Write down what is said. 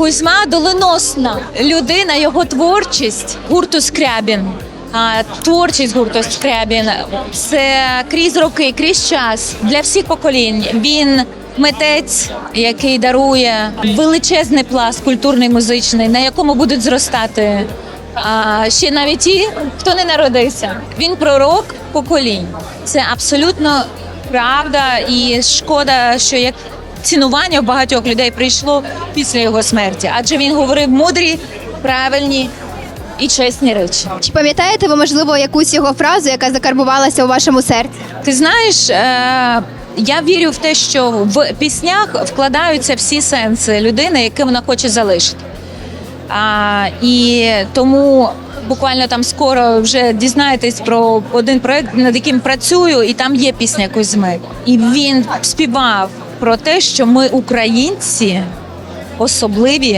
Кузьма доленосна людина, його творчість гурту Скрябін. Творчість гурту Скрябін це крізь роки, крізь час для всіх поколінь. Він митець, який дарує величезний пласт культурний музичний, на якому будуть зростати а, ще навіть ті, хто не народився. Він пророк поколінь. Це абсолютно правда, і шкода, що як цінування в багатьох людей прийшло після його смерті, адже він говорив мудрі, правильні і чесні речі. Чи пам'ятаєте ви, можливо, якусь його фразу, яка закарбувалася у вашому серці? Ти знаєш, е, я вірю в те, що в піснях вкладаються всі сенси людини, які вона хоче залишити. А, і тому буквально там скоро вже дізнаєтесь про один проект, над яким працюю, і там є пісня Кузьми. І він співав про те, що ми українці особливі